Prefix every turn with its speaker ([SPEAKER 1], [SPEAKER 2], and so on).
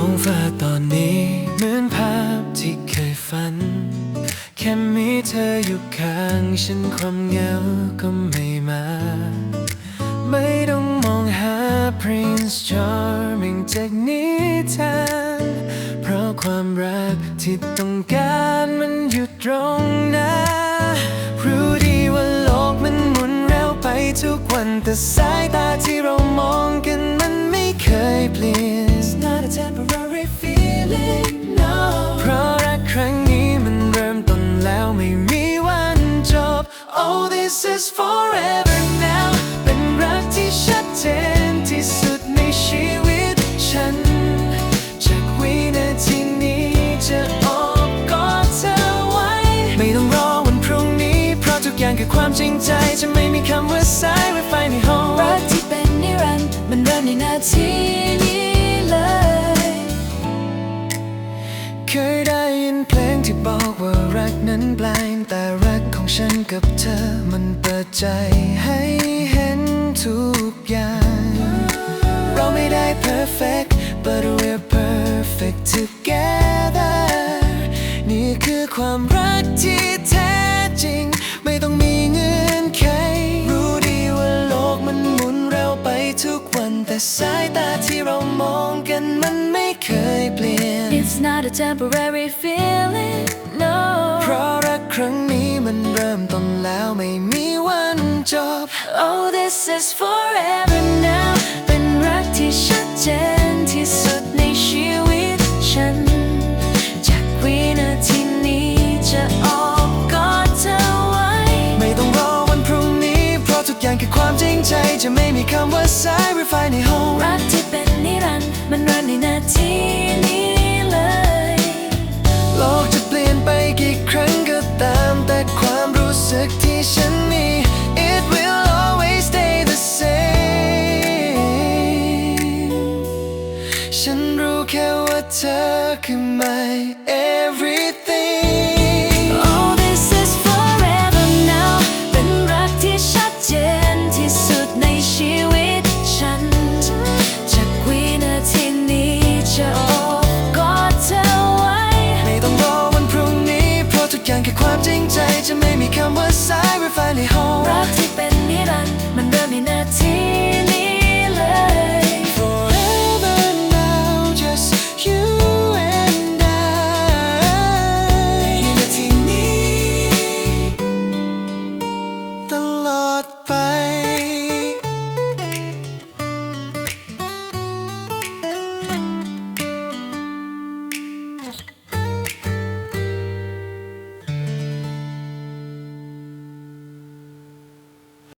[SPEAKER 1] over ตอนนี้เหมือนภาพที่เคยฝัน แค่มีเธออยู่ข้างฉันความเหงาก็ไม่มา ไม่ต้องมองหา Prince Charming จากนิทานเพราะความรักที่ต้องการมันอยู่ตรงหน้ารู้ดีว่าโลกมันหมุนเร็วไปทุกวันแต่สายตา is forever now เป็นรักที่ชัดเจนที่สุดในชีวิตฉัน จากวินาทีนี้จะอบกอดเธอไว้ ไม่ต้องรอวันพรุ่งนี้ เพราะทุกอย่างคือความจริงใจ จะไม่มีคำว่าสายไว้ไฟในห้อง
[SPEAKER 2] รักที่เป็นนิรันดร์มันเริ่มในนาที
[SPEAKER 1] กนั้นแปลงแต่รักของฉันกับเธอมันเปิดใจให้เห็นทุกอย่าง เราไม่ได้ perfect but we're perfect together นี่คือความรักที่แท้จริง ไม่ต้องมีเงื่อนไข รู้ดีว่าโลกมันหมุนเร็วไปทุกวัน แต่สายตาที่เรามองกันมันไม่เคยเปลี่ยน
[SPEAKER 2] It's not a temporary feeling
[SPEAKER 1] ครั้งนี้มันเริ่มต้นแล้วไม่มีวันจบ
[SPEAKER 2] Oh this is forever now เป็นรักที่ชัดเจนที่สุดในชีวิตฉัน จากวินาทีนี้จะโอบกอดเธอไว้
[SPEAKER 1] ไม่ต้องรอวันพรุ่งนี้ เพราะทุกอย่างคือความจริงใจ จะไม่มีคำว่าสายหรือไฟในห้อง
[SPEAKER 2] รักที่เป็นนิรันดร์มันริ่มในนาที
[SPEAKER 1] สึกที่ฉันมี it will always stay the same ฉันรู้แค่ว่าเธอคือ my everything